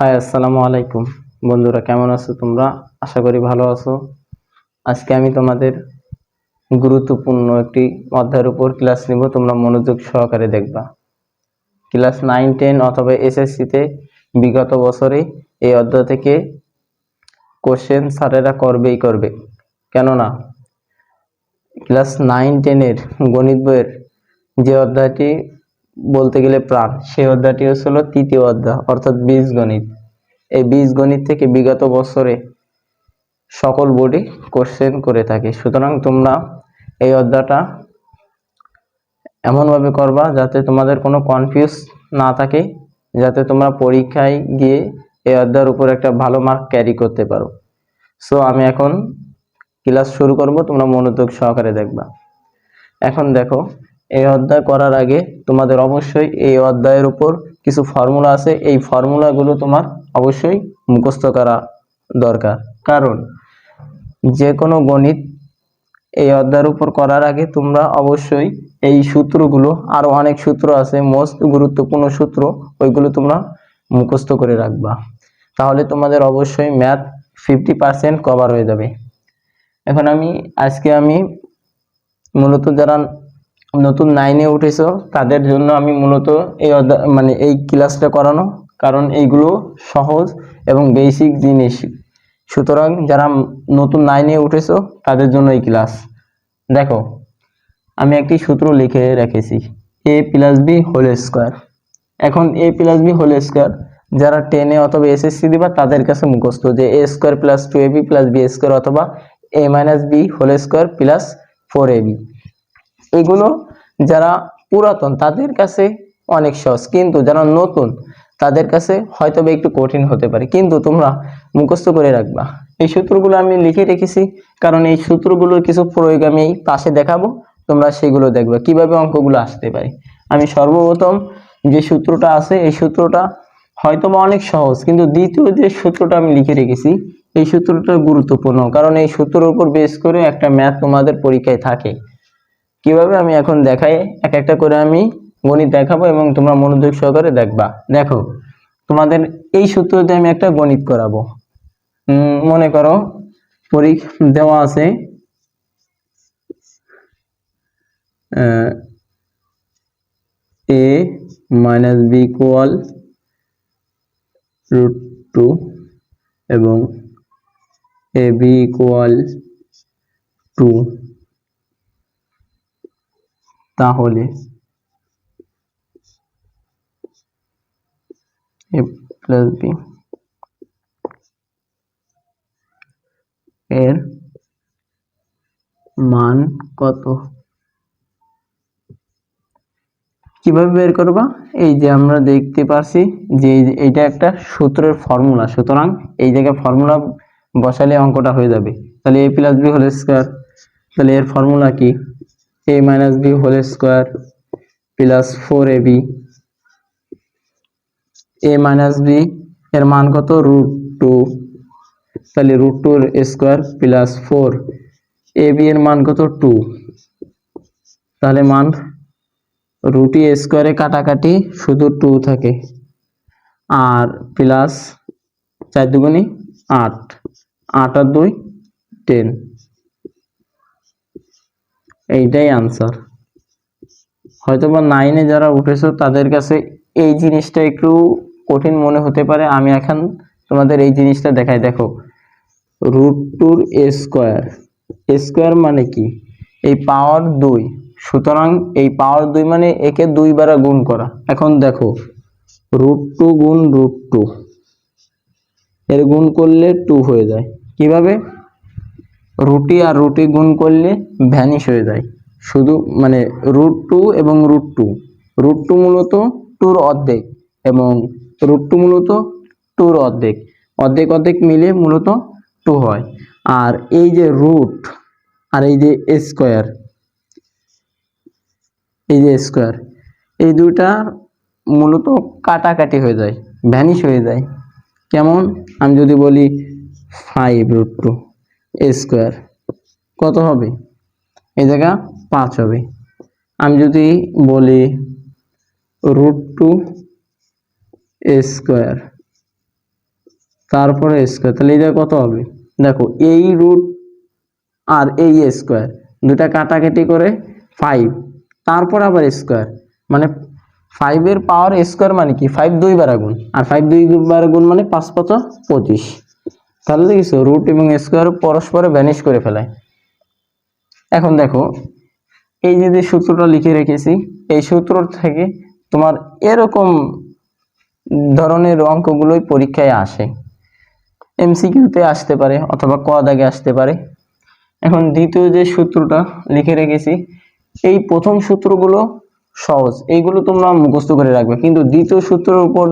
High, আসসালামু আলাইকুম। বন্ধুরা, কেমন আছো তোমরা? আশা করি ভালো আছো। আজকে আমি তোমাদের গুরুত্বপূর্ণ একটি অধ্যায়ের উপর ক্লাস নিব। তোমরা মনোযোগ সহকারে দেখবা। ক্লাস নাইন, টেন অথবা এসএসসিতে বিগত বছরে এই অধ্যায় থেকে কোশ্চেন স্যারেরা করবেই করবে। কেননা, ক্লাস নাইন, টেনের গণিত বইয়ের যে অধ্যায়টি বলতে গেলে প্রাণ। সেই অধ্যায়টি হচ্ছিল তৃতীয় অধ্যায়, অর্থাৎ বীজগণিত। এই বীজগণিত থেকে বিগত বছরে সকল বোর্ডে কোশ্চেন করে থাকে। সুতরাং তোমরা এই অধ্যায়টা এমনভাবে করবা যাতে তোমাদের কোনো কনফিউজ না থাকে, যাতে তোমরা পরীক্ষায় গিয়ে এই অধ্যায়ের উপর একটা ভালো মার্ক ক্যারি করতে পারো। সো আমি এখন ক্লাস শুরু করব, তোমরা মনোযোগ সহকারে দেখবা। এখন দেখো এই অধ্যায় করার আগে তোমাদের অবশ্যই এই অধ্যায়ের উপর কিছু ফর্মুলা আছে। এই ফর্মুলাগুলো তোমার অবশ্যই মুখস্থ করা দরকার। কারণ যে কোনো গণিত এই অধ্যায়ের উপর করার আগে তোমরা অবশ্যই এই সূত্রগুলো, আরও অনেক সূত্র আছে মোস্ট গুরুত্বপূর্ণ সূত্র, ওইগুলো তোমরা মুখস্থ করে রাখবা। তাহলে তোমাদের অবশ্যই ম্যাথ ফিফটি পার্সেন্ট কভার হয়ে যাবে। এখন আমি, আজকে আমি মূলত যারা নতুন নাইনে উঠেছো, তাদের জন্য আমি মূলত এই মানে এই ক্লাসটা করানো। কারণ এইগুলো সহজ এবং বেসিক জিনিস। সুতরাং যারা নতুন নাইনে উঠেছো, তাদের জন্য এই ক্লাস দেখো, আমি একটি সূত্র লিখে রেখেছি। A plus B whole square এখন A plus B whole square যারা টেনে অথবা এসএসসি দিবা, তাদের কাছে মুখস্থ যে A square plus two A B plus B square অথবা A minus B whole square plus four A B এগুলো যারা পুরাতন, তাদের কাছে অনেক সহজ। কিন্তু যারা নতুন, তাদের কাছে হয়তো বা একটু কঠিন হতে পারে। কিন্তু তোমরা মুখস্থ করে রাখবা। এই সূত্রগুলো আমি লিখে রেখেছি। কারণ এই সূত্রগুলোর কিছু প্রয়োগ আমি পাশে দেখাবো। তোমরা সেগুলো দেখবে, কীভাবে অঙ্কগুলো আসতে পারে। আমি সর্বপ্রথম যে সূত্রটা আছে, এই সূত্রটা হয়তো বা অনেক সহজ, কিন্তু দ্বিতীয় যে সূত্রটা আমি লিখে রেখেছি, এই সূত্রটা গুরুত্বপূর্ণ। কারণ এই সূত্রের উপর বেস করে একটা ম্যাথ তোমাদের পরীক্ষায় থাকে। কীভাবে আমি এখন দেখাই? এক একটা করে আমি গণিত দেখাবো এবং তোমরা মনোযোগ সহকারে দেখবা। দেখো, তোমাদের এই সূত্রতে আমি একটা গণিত করাবো। মনে করো, পরীক্ষ দেওয়া আছে A minus B equal root two এবং এ বি ইকুয়াল টু তাহলে এ প্লাস বি এর মান কত? কীভাবে বের করবা? এই যে আমরা দেখতে পারছি যে এইটা একটা সূত্রের ফর্মুলা সুতরাং এই জায়গায় ফর্মুলা বসালে অঙ্কটা হয়ে যাবে। তাহলে A plus B whole square তাহলে এর ফর্মুলা কি? A minus B whole square plus four A B A minus B এর মান কত? রুট টু তাহলে root tour square plus four A B এর মান কত? টু তাহলে মান রুটি স্কোয়ারে কাটাকাটি শুধু টু থাকে। আর প্লাস চার দুগুনি আট। আট আর দুই টেন এইটাই আনসার হয়তো বা নাইনে যারা উঠেছো, তাদের কাছে এই জিনিসটা একটু কঠিন মনে হতে পারে। আমি এখন তোমাদের এই জিনিসটা দেখাই। দেখো রুট টুর স্কোয়ার স্কোয়ার মানে কি? এই পাওয়ার দুই। সুতরাং এই পাওয়ার দুই মানে একে দুই বারা গুণ করা। এখন দেখো রুট টু গুণ রুট টু এর গুণ করলে টু হয়ে যায়। কীভাবে? রুটি আর রুটি গুণ করলে ভ্যানিশ হয়ে যায়। শুধু মানে রুট টু এবং রুট টু রুট টু মূলত টুর অর্ধেক এবং রুট টু মূলত টুর অর্ধেক। অর্ধেক অর্ধেক মিলে মূলত টু হয়। আর এই যে রুট আর এই যে স্কোয়ার এই যে স্কোয়ার এই দুইটা মূলত কাটাকাটি হয়ে যায় ভ্যানিশ হয়ে যায়। কেমন? আমি যদি বলি ফাইভ রুট টু স্কোয়ার কত হবে? এই জায়গা পাঁচ হবে। আমি যদি বলি রুট টু স্কোয়ার তারপরে স্কোয়ার তাহলে এই কত হবে? দেখো, এই রুট আর এই স্কোয়ার দুটা কাটাকাটি করে ফাইভ তারপর আবার স্কোয়ার মানে ফাইভের পাওয়ার স্কোয়ার মানে কি? ফাইভ দুই বার গুণ, আর ফাইভ দুই বার গুণ মানে পাঁচ পাঁচ পঁচিশ। তাহলে দেখিস রুট এবং স্কোয়ার পরস্পরে ভ্যানিশ করে ফেলায়। এখন দেখো, এই যে যে সূত্রটা লিখে রেখেছি, এই সূত্র থেকে তোমার এরকম ধরনের অঙ্কগুলোই পরীক্ষায় আসে। এমসিকিউতে আসতে পারে অথবা ক দাগে আসতে পারে। এখন দ্বিতীয় যে সূত্রটা লিখে রেখেছি, এই প্রথম সূত্রগুলো সহজ। এইগুলো তোমরা মুখস্থ করে রাখবে। কিন্তু দ্বিতীয় সূত্রের উপর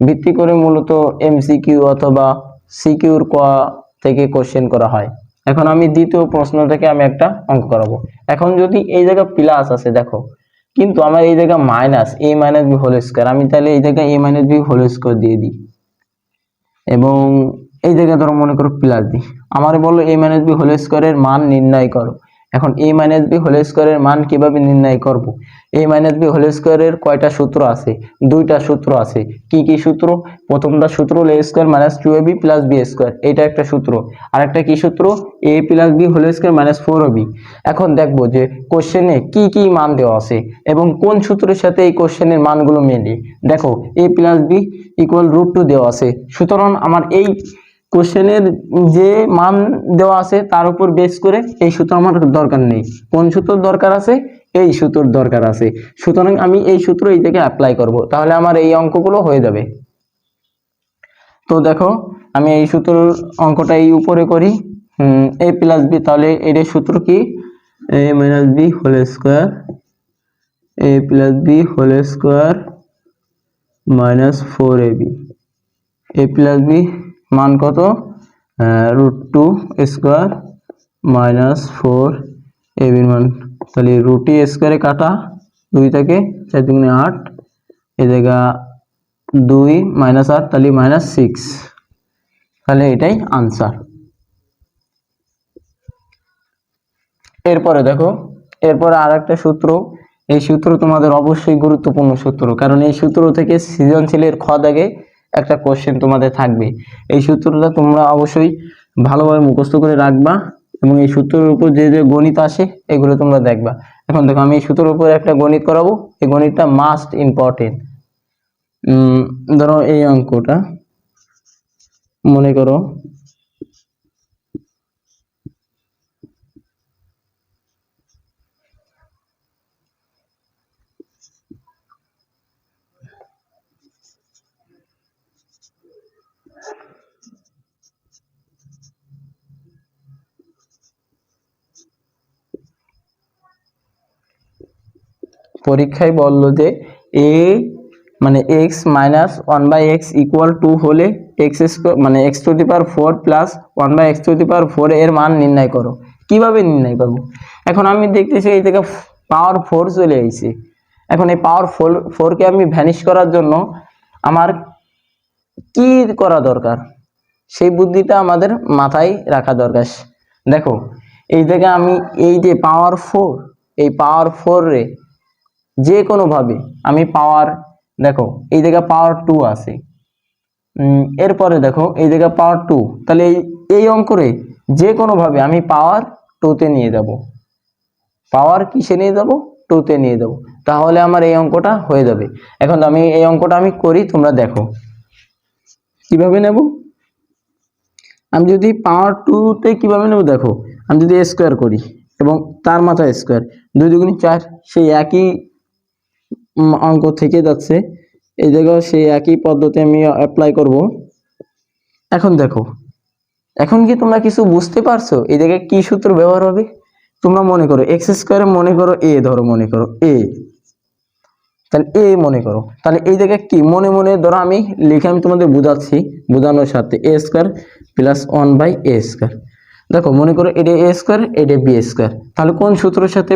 ভিত্তি করে মূলত এমসিকিউ অথবা সিকিউর ক থেকে কোশ্চেন করা হয়। এখন আমি দ্বিতীয় প্রশ্ন থেকে আমি একটা অঙ্ক করাবো। এখন যদি এই জায়গায় প্লাস আছে, দেখো, কিন্তু আমার এই জায়গায় minus A minus B whole square আমি তাহলে এই জায়গায় A minus B whole square দিয়ে দিই। এবং এই জায়গায় ধরো মনে করো প্লাস দিই। আমার বলো এ মাইনাস বি হোল স্কোয়ারের মান নির্ণয় করো। এখন এ মাইনাস বি হোল স্কোয়ারের মান কীভাবে নির্ণয় করব? এ মাইনাস বি হোল স্কোয়ারের কয়টা সূত্র আছে? দুইটা সূত্র আছে। কি কি সূত্র? প্রথমটা সূত্র হলো A square minus two A B plus B square এটা একটা সূত্র। আর একটা কি সূত্র? A plus B whole square minus four B এখন দেখব যে কোশ্চেনে কি কি মান দেওয়া আছে এবং কোন সূত্রের সাথে এই কোশ্চেনের মানগুলো মেলে। দেখো A plus B equal root two দেওয়া আছে। সুতরাং আমার এই কোশ্চেনের যে মান দেওয়া আছে, তার উপর বেস করে এই সূত্র আমার দরকার নেই। কোন সূত্র দরকার আছে? এই সূত্র দরকার আছে। সুতরাং আমি এই সূত্র এই থেকে অ্যাপ্লাই করব। তাহলে আমার এই অঙ্কগুলো হয়ে যাবে। তো দেখো, আমি এই সূত্র অঙ্কটা এই উপরে করি। এ প্লাস বি তাহলে এর সূত্র কি? A minus B whole square A plus B whole square minus four A B A plus B মান কত? Root two square minus four A বির মান। তাহলে রুটি স্কোয়ারে কাটা, দুই থেকে চার দুগুণে আট। এ জায়গা দুই মাইনাস আট, তাহলে মাইনাস সিক্স তাহলে এটাই আনসার এরপরে দেখো, এরপরে আর একটা সূত্র। এই সূত্র তোমাদের অবশ্যই গুরুত্বপূর্ণ সূত্র, কারণ এই সূত্র থেকে সৃজনশীলের খ দাগে একটা কোশ্চেন তোমাদের থাকবে। এই সূত্রটা তোমরা অবশ্যই ভালোভাবে মুখস্থ করে রাখবা এবং এই সূত্রের উপর যে যে গণিত আসে, এগুলো তোমরা দেখবা। এখন দেখো, আমি এই সূত্রের উপর একটা গণিত করাবো। এই গণিতটা মাস্ট ইম্পর্টেন্ট ধরো এই অঙ্কটা, মনে করো পরীক্ষায় বলল যে এ মানে X minus one by X equal two হলে এক্স স্কোয়ার মানে X to the power four plus one by X to the power four এর মান নির্ণয় করো। কীভাবে নির্ণয় করব? এখন আমি দেখতেছি এই থেকে পাওয়ার ফোর চলে আইছে। এখন এই পাওয়ার ফোর, ফোরকে আমি ভ্যানিশ করার জন্য আমার কি করা দরকার? সেই বুদ্ধিটা আমাদের মাথায় রাখা দরকার। দেখো, এই জায়গায় আমি এই যে পাওয়ার ফোর, এই পাওয়ার ফোর যে কোনোভাবে আমি পাওয়ার দেখো, এই জায়গায় পাওয়ার টু আছে। এরপরে দেখো, এই জায়গায় পাওয়ার টু তাহলে এই এই অঙ্করে যে কোনোভাবে আমি পাওয়ার টুতে নিয়ে যাব। পাওয়ার কিসে নিয়ে যাব? টুতে নিয়ে যাব। তাহলে আমার এই অঙ্কটা হয়ে যাবে। এখন আমি, এই অঙ্কটা আমি করি, তোমরা দেখো। কীভাবে নেব? আমি যদি পাওয়ার টুতে কীভাবে নেব, দেখো, আমি যদি স্কোয়ার করি, এবং তার মাথায় স্কোয়ার দুই দুগুণি চার, সেই একই অঙ্ক থেকে যাচ্ছে। এই জায়গায় সেই একই পদ্ধতি আমি অ্যাপ্লাই করব। এখন দেখো, এখন কি তোমরা কিছু বুঝতে পারছ? এই জায়গায় কি সূত্র ব্যবহার হবে? তোমরা মনে করো এক্স স্কোয়ারে মনে করো এ ধরো মনে করো এ তাহলে এ মনে করো। তাহলে এই জায়গায় কি? মনে মনে ধরো আমি লিখে আমি তোমাদের বোঝাচ্ছি, বোঝানোর সাথে A square plus one by A square দেখো, মনে করো এটা এ স্কোয়ার এটা বি স্কোয়ার তাহলে কোন সূত্রের সাথে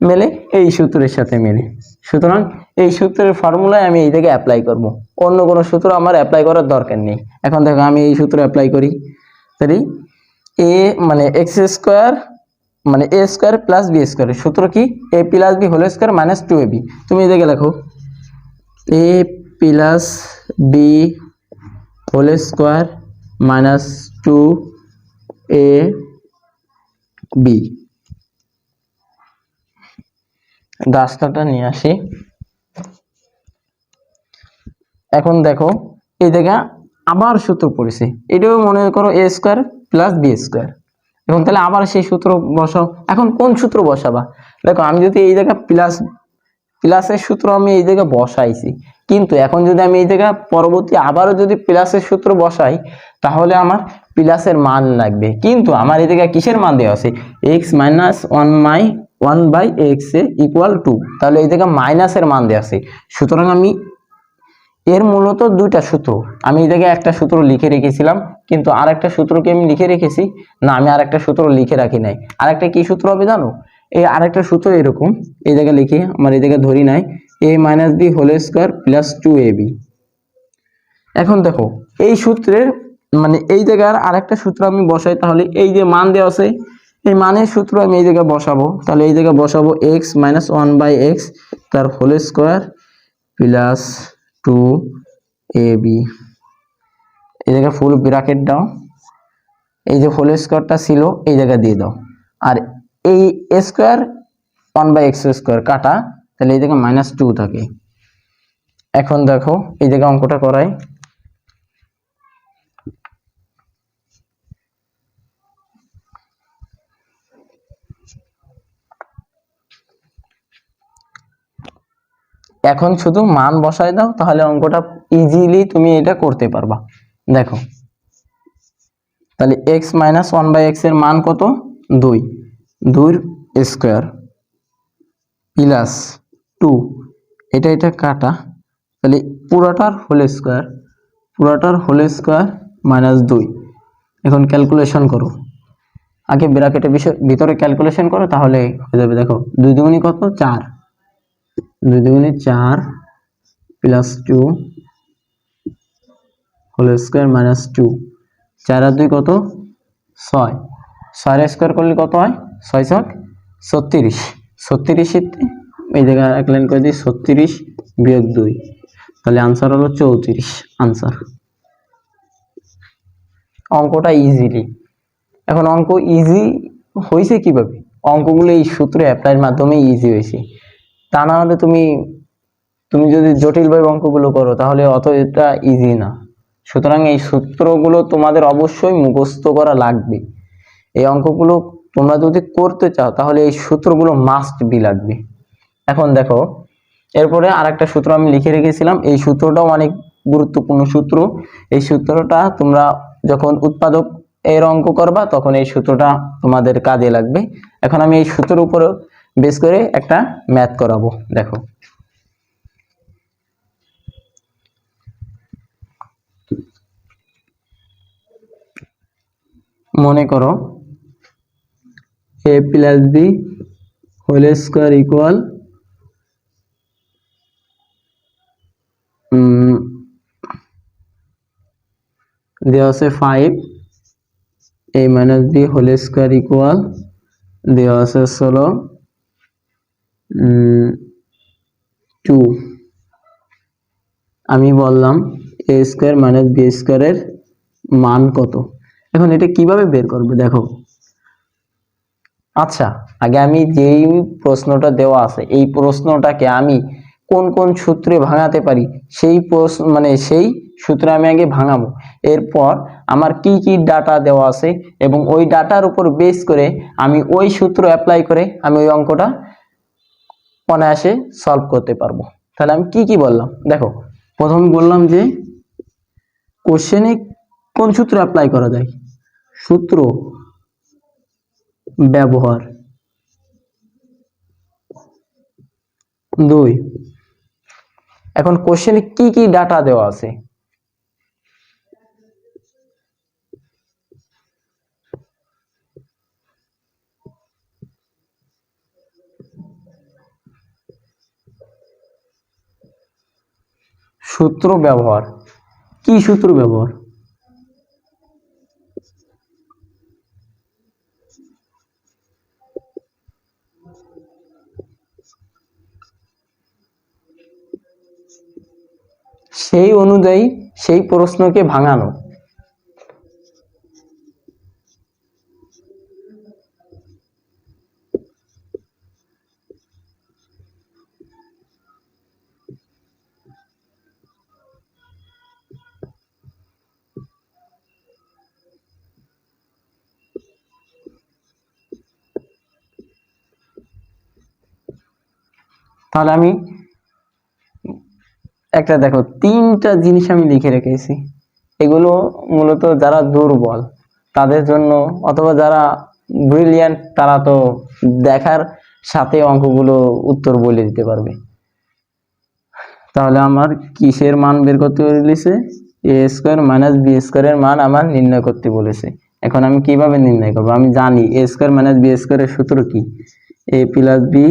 মেলে? এই সূত্রের সাথে মিলে। সুতরাং এই সূত্রের ফর্মুলায় আমি এই জায়গায় অ্যাপ্লাই করব। অন্য কোনো সূত্র আমার অ্যাপ্লাই করার দরকার নেই। এখন দেখো, আমি এই সূত্র অ্যাপ্লাই করি। তাহলে এ মানে এক্স স্কোয়ার মানে A square plus B square সূত্র কি? A plus B whole square minus two A B তুমি জায়গায় লেখো। A plus B whole square minus two A B রাস্তাটা নিয়ে আসি। এখন দেখো, এই জায়গা আবার সূত্র পড়েছে। এটাও মনে করো A square plus B square এখন তাহলে আবার সেই সূত্র বসাও। এখন কোন সূত্র বসাবা? দেখো, আমি যদি এই জায়গা প্লাস প্লাসের সূত্র আমি এই জায়গায় বসাইছি, কিন্তু এখন যদি আমি এই জায়গা পরবর্তী আবারও যদি প্লাসের সূত্র বসাই, তাহলে আমার প্লাসের মান লাগবে। কিন্তু আমার এই জায়গায় কিসের মান দেওয়া আছে? X minus one my one by X A equal two তাহলে এই জায়গায় মাইনাসের মান দেওয়া আছে। সুতরাং আমি এর মূলত দুইটা সূত্র। আমি এই জায়গায় একটা সূত্র লিখে রেখেছিলাম, কিন্তু আর একটা সূত্রকে আমি লিখে রেখেছি। না, আমি আরেকটা সূত্র লিখে রাখি নাই। আরেকটা কি সূত্র হবে জানো? এই আরেকটা সূত্র এরকম। এই জায়গায় লিখে, আমার এই জায়গায় ধরি নাই। A minus B whole square plus two A B এখন দেখো, এই সূত্রের মানে এই জায়গার আরেকটা সূত্র আমি বসাই, তাহলে এই যে মান দেওয়া আছে এই মানের সূত্র আমি এই জায়গায় বসাবো। তাহলে এই জায়গায় বসাবো X minus one by X তার whole square plus two A B এই জায়গায় ফুল ব্র্যাকেট দাও। এই যে হোল স্কোয়ারটা ছিল, এই জায়গায় দিয়ে দাও। আর এই square one by X square কাটা, তাহলে এই জায়গায় মাইনাস টু থাকে। এখন দেখো, এই জায়গায় অঙ্কটা করাই। এখন শুধু মান বসায় দাও, তাহলে অঙ্কটা ইজিলি তুমি এটা করতে পারবা। দেখো। তাহলে এক্স মাইনাস ওয়ান বাই এক্সের মান কত? দুই। দুই স্কোয়ার প্লাস টু এটা এটা কাটা। তাহলে পুরোটার হোল স্কোয়ার পুরোটার হোল স্কোয়ার মাইনাস দুই। এখন ক্যালকুলেশন করো। আগে ব্র্যাকেটের বিষয় ভিতরে ক্যালকুলেশন করো, তাহলে হয়ে যাবে, দেখো, দুই দুগুণি কত? চার। দুই দুগুণে চার plus two whole square minus two চার আর দুই কত? ছয়। ছয় স্কোয়ার করলে কত হয়? ছয় ছক ছত্রিশ। ছত্রিশের এই জায়গায় এক লাইন করে দিই, ছত্রিশ বিয়োগ দুই। তাহলে আনসার হলো চৌত্রিশ আনসার অঙ্কটা ইজিলি এখন অঙ্ক ইজি হয়েছে কীভাবে? অঙ্কগুলো এই সূত্রে অ্যাপ্লাইয়ের মাধ্যমে ইজি হয়েছে। তা না হলে তুমি তুমি যদি জটিলভাবে অঙ্কগুলো করো, তাহলে অত এটা ইজি না। সুতরাং এই সূত্রগুলো তোমাদের অবশ্যই মুখস্থ করা লাগবে। এই অঙ্কগুলো তোমরা যদি করতে চাও, তাহলে এই সূত্রগুলো মাস্ট বি লাগবে। এখন দেখো, এরপরে আরেকটা সূত্র আমি লিখে রেখেছিলাম। এই সূত্রটাও অনেক গুরুত্বপূর্ণ সূত্র। এই সূত্রটা তোমরা যখন উৎপাদক এর অঙ্ক করবা, তখন এই সূত্রটা তোমাদের কাজে লাগবে। এখন আমি এই সূত্রের উপরে বেস করে একটা ম্যাথ করাবো, দেখো। মনে করো A plus B whole square equal দেওয়া আছে five A minus B whole square equal দেওয়া আছে ষোলো টু। আমি বললাম এ স্কোয়ার মাইনাস বি স্কোয়ারের মান কত? এখন এটা কীভাবে বের করবে দেখো? আচ্ছা আগে আমি যেই প্রশ্নটা দেওয়া আছে, এই প্রশ্নটাকে আমি কোন কোন সূত্রে ভাঙাতে পারি, সেই প্রশ্ন মানে সেই সূত্রে আমি আগে ভাঙাবো। এরপর আমার কি কি ডাটা দেওয়া আছে এবং ওই ডাটার উপর বেস করে আমি ওই সূত্র অ্যাপ্লাই করে আমি ওই অঙ্কটা অনায়াসে সলভ করতে পারব। তাহলে আমি কি কি বললাম? দেখো, প্রথম বললাম যে কোশ্চেনে কোন সূত্র অ্যাপ্লাই করা যায়? সূত্র ব্যবহার। দুই, এখন কোশ্চেনে কি কি ডাটা দেওয়া আছে? সূত্র ব্যবহার। কি সূত্র ব্যবহার? সেই অনুযায়ী সেই প্রশ্নকে ভাঙানো। তাহলে আমি একটা দেখো, তিনটা জিনিস আমি লিখে রেখেছি। এগুলো মূলত যারা দুর্বল, তাদের জন্য অথবা যারা ব্রিলিয়ান্ট তারা তো দেখার সাথে অঙ্কগুলো উত্তর বলে দিতে পারবে। তাহলে আমার কিসের মান বের করতে বলেছে? এ স্কোয়ার মাইনাস বি স্কোয়ারের মান আমার নির্ণয় করতে বলেছে। এখন আমি কীভাবে নির্ণয় করব? আমি জানি এ স্কোয়ার মাইনাস বি স্কোয়ারের সূত্র কি? A plus B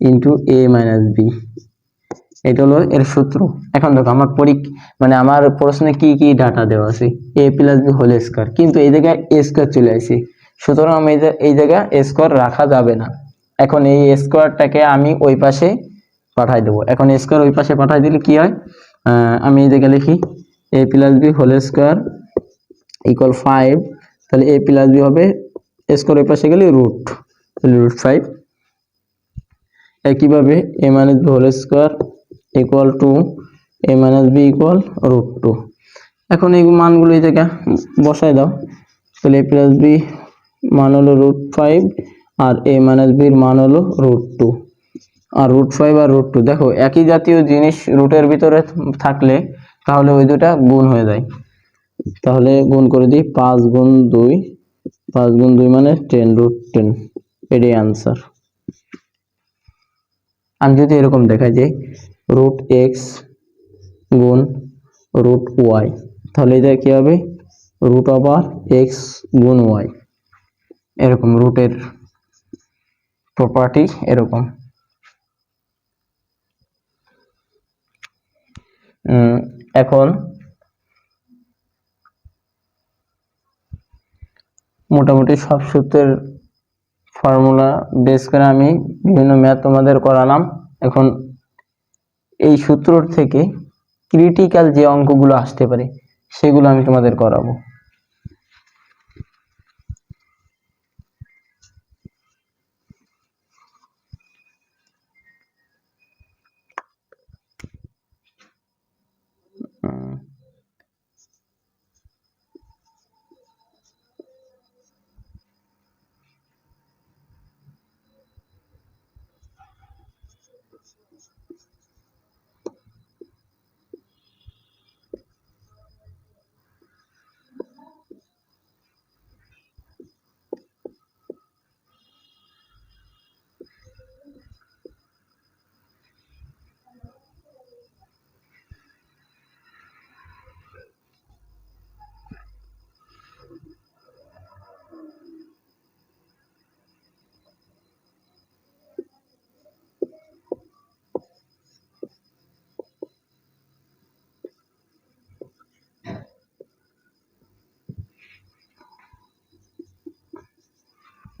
into A minus B এটা হলো এর সূত্র। এখন দেখো, আমার পরীক মানে আমার প্রশ্নে কি কি ডাটা দেওয়া আছে? A plus B whole square কিন্তু এই জায়গায় এ স্কোয়ার চলে আসে। সুতরাং আমি এই জায়গায় এ স্কোয়ার রাখা যাবে না। এখন এই স্কোয়ারটাকে আমি ওই পাশে পাঠাই দেবো। এখন স্কোয়ার ওই পাশে পাঠাই দিলে কি হয়? আমি এই জায়গায় লিখি A plus B whole square equal five তাহলে এ প্লাস বি হবে স্কোয়ার ওই পাশে গেলে রুট তাহলে রুট ফাইভ একইভাবে A minus B whole square equal two A minus B equal root two এখন এই মানগুলো এই জায়গায় বসায় দাও। তাহলে এ প্লাস বি মান হলো রুট ফাইভ আর এ মাইনাস বির মান হলো রুট টু আর রুট ফাইভ আর রুট টু দেখো, একই জাতীয় জিনিস রুটের ভিতরে থাকলে তাহলে ওই দুটা গুণ হয়ে যায়। তাহলে গুণ করে দিই পাঁচ গুণ দুই, পাঁচ গুণ দুই মানে টেন রুট টেন এটাই আনসার আমি যদি এরকম দেখাই যে রুট এক্স গুণ রুট ওয়াই তাহলে এটা কি হবে? রুট ওভার এক্স গুণ ওয়াই এরকম রুটের প্রপার্টি এরকম। এখন মোটামুটি সব সূত্রের ফর্মুলা বেস করে আমি বিভিন্ন ম্যাথ তোমাদের করালাম। এখন এই সূত্রর থেকে ক্রিটিক্যাল যে অঙ্কগুলো আসতে পারে, সেগুলো আমি তোমাদের করাবো।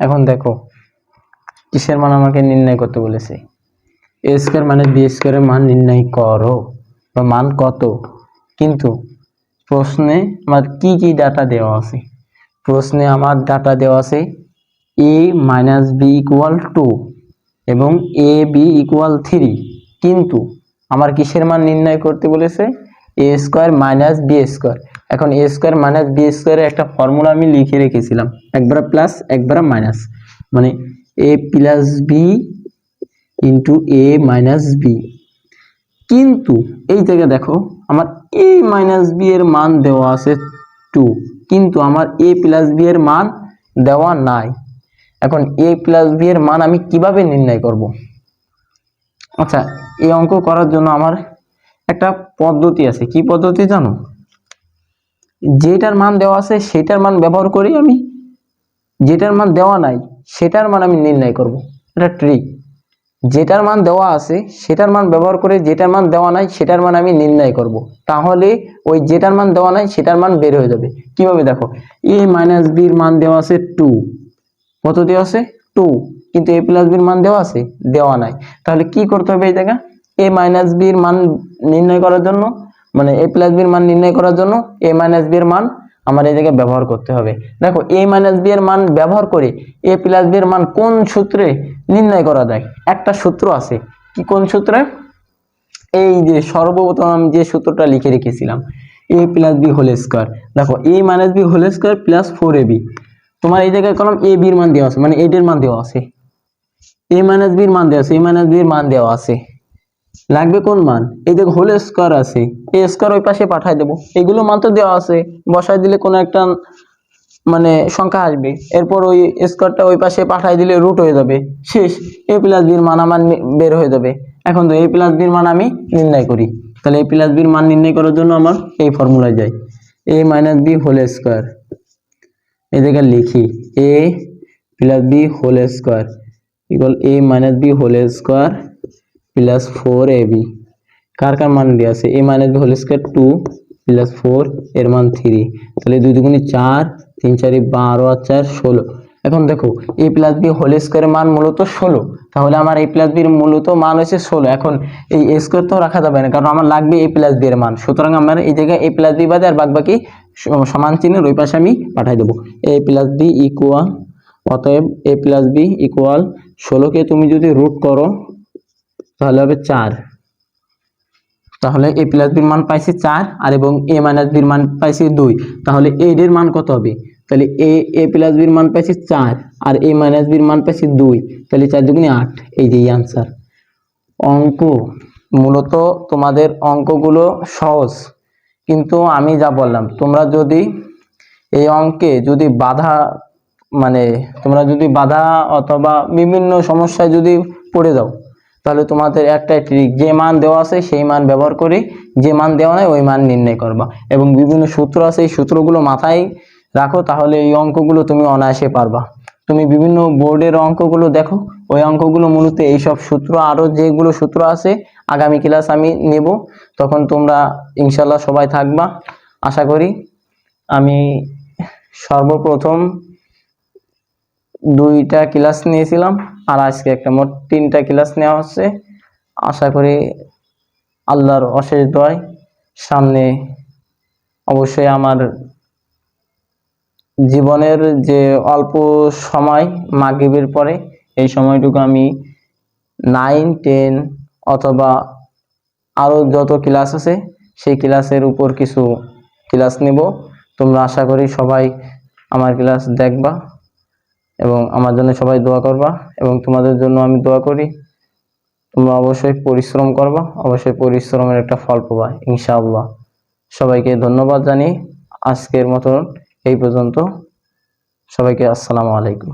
এখন দেখো, কিসের মান আমাকে নির্ণয় করতে বলেছে? এ স্কোয়ার মানে বি স্কোয়ারের মান নির্ণয় করো, বা মান কত? কিন্তু প্রশ্নে আমার কি কি ডাটা দেওয়া আছে? প্রশ্নে আমার ডাটা দেওয়া আছে A minus B equal two এবং এ বি ইকুয়াল থ্রি কিন্তু আমার কিসের মান নির্ণয় করতে বলেছে? A square minus B square এখন এ স্কোয়ার মাইনাস বি স্কোয়ারের একটা ফর্মুলা আমি লিখে রেখেছিলাম। একবার প্লাস একবার মাইনাস মানে A plus B into A minus B কিন্তু এই জায়গায় দেখো, আমার এ মাইনাস বি এর মান দেওয়া আছে টু কিন্তু আমার এ প্লাস বি এর মান দেওয়া নাই। এখন এ প্লাস বি এর মান আমি কীভাবে নির্ণয় করব? আচ্ছা এই অঙ্ক করার জন্য আমার একটা পদ্ধতি আছে। কি পদ্ধতি জানো? যেটার মান দেওয়া আছে সেটার মান ব্যবহার করি আমি যেটার মান দেওয়া নাই, সেটার মান আমি নির্ণয় করব। এটা ট্রিক যেটার মান দেওয়া আছে, সেটার মান ব্যবহার করে যেটার মান দেওয়া নাই, সেটার মান আমি নির্ণয় করব। তাহলে ওই যেটার মান দেওয়া নাই, সেটার মান বের হয়ে যাবে। কীভাবে দেখো? এ মাইনাস বির মান দেওয়া আছে টু কত দেওয়া আছে? টু কিন্তু এ প্লাস বির মান দেওয়া আছে, দেওয়া নাই। তাহলে কি করতে হবে এই জায়গা? এ মাইনাস বির মান নির্ণয় করার জন্য মানে এ প্লাস বির মান নির্ণয় করার জন্য এ মাইনাস বি এর মান আমার এই জায়গায় ব্যবহার করতে হবে। দেখো এ মাইনাস বি এর মান ব্যবহার করে এ প্লাস বি এর মান কোন সূত্রে নির্ণয় করা যায়? একটা সূত্র আছে। কি কোন সূত্রে? এই যে সর্বপ্রথম আমি যে সূত্রটা লিখে রেখেছিলাম A plus B whole square দেখো A minus B whole square plus four A B তোমার এই জায়গায় কলম এ বির মান দেওয়া আছে মানে এইটের মান দেওয়া আছে। এ মাইনাস বির মান দেওয়া আছে এ মাইনাস বির মান দেওয়া আছে। লাগবে কোন মান? এই দেখো হোল স্কোয়ার আছে। এই স্কোয়ার ওই পাশে পাঠাই দেবো। এগুলো মান তো দেওয়া আছে। বসাই দিলে কোনো একটা মানে সংখ্যা আসবে। এরপর ওই স্কোয়ারটা ওই পাশে পাঠাই দিলে রুট হয়ে যাবে। শেষ। এ প্লাস বির মান আমার বের হয়ে যাবে। এখন তো এ প্লাস বির মান আমি নির্ণয় করি। তাহলে এ প্লাস বির মান নির্ণয় করার জন্য আমার এই ফর্মুলায় যাই a minus b whole square এই জায়গায় লিখি। A plus b whole square equal a minus b whole square plus four a b কার কার মান দেওয়া আছে? A minus b whole square two plus four এর মান থ্রি তাহলে দুই দুগুণি চার, তিন চারি বারো আর চার ষোলো। এখন দেখো এ প্লাস বি হোল স্কোয়ারের মান মূলত ষোলো। তাহলে আমার এ প্লাস বির মূলত মান হচ্ছে ষোলো। এখন এই এ স্কোয়ার তো রাখা যাবে না, কারণ আমার লাগবে এ প্লাস বি এর মান। সুতরাং আমার এই জায়গায় এ প্লাস বি বাদে আর বাকি সমান চিহ্নের ওই পাশে আমি পাঠাই দেবো। এ প্লাস বি ইকুয়াল অতএব এ প্লাস বি ইকুয়াল ষোলোকে তুমি যদি রুট করো তাহলে হবে চার। তাহলে এ প্লাস বির মান পাইছি চার আর এবং এ মাইনাস বির মান পাইছি দুই। তাহলে এ এর মান কত হবে? তাহলে এ এ প্লাস বির মান পাইছি চার আর এ মাইনাস বির মান পাইছি দুই। তাহলে চার দুগুণে আট, এই যে আনসার অঙ্ক, মূলত তোমাদের অঙ্কগুলো সহজ। কিন্তু আমি যা বললাম, তোমরা যদি এই অঙ্কে যদি বাধা মানে তোমরা যদি বাধা অথবা বিভিন্ন সমস্যায় যদি পড়ে যাও তাহলে তোমাদের একটা ট্রিক যে মান দেওয়া আছে সেই মান ব্যবহার করে যে মান দেওয়া নেই ওই মান নির্ণয় করবা। এবং বিভিন্ন সূত্র আছে, এই সূত্রগুলো মাথায় রাখো, তাহলে এই অঙ্কগুলো তুমি অনায়াসে পারবা। তুমি বিভিন্ন বোর্ডের অঙ্কগুলো দেখো, ওই অঙ্কগুলো মূলত এইসব সূত্র, আরও যেগুলো সূত্র আছে, আগামী ক্লাস আমি নেব। তখন তোমরা ইনশাল্লাহ সবাই থাকবা। আশা করি আমি সর্বপ্রথম দুইটা ক্লাস নিয়েছিলাম। আর আজকে একটা মোট তিনটা ক্লাস নেওয়া হচ্ছে। আশা করি আল্লাহর অশেষ দয় সামনে অবশ্যই আমার জীবনের যে অল্প সময় মাগরিবের পরে, এই সময়টুকু আমি নাইন টেন অথবা আরও যত ক্লাস আছে, সেই ক্লাসের উপর কিছু ক্লাস নেব। তোমরা আশা করি সবাই আমার ক্লাস দেখবা। এবং আমার জন্য সবাই দোয়া করবা এবং তোমাদের জন্য আমি দোয়া করি। তোমরা অবশ্যই পরিশ্রম করবা, অবশ্যই পরিশ্রমের একটা ফল পাবা, ইনশাআল্লাহ। সবাইকে ধন্যবাদ জানি আজকের মতন এই পর্যন্ত। সবাইকে আসসালামু আলাইকুম।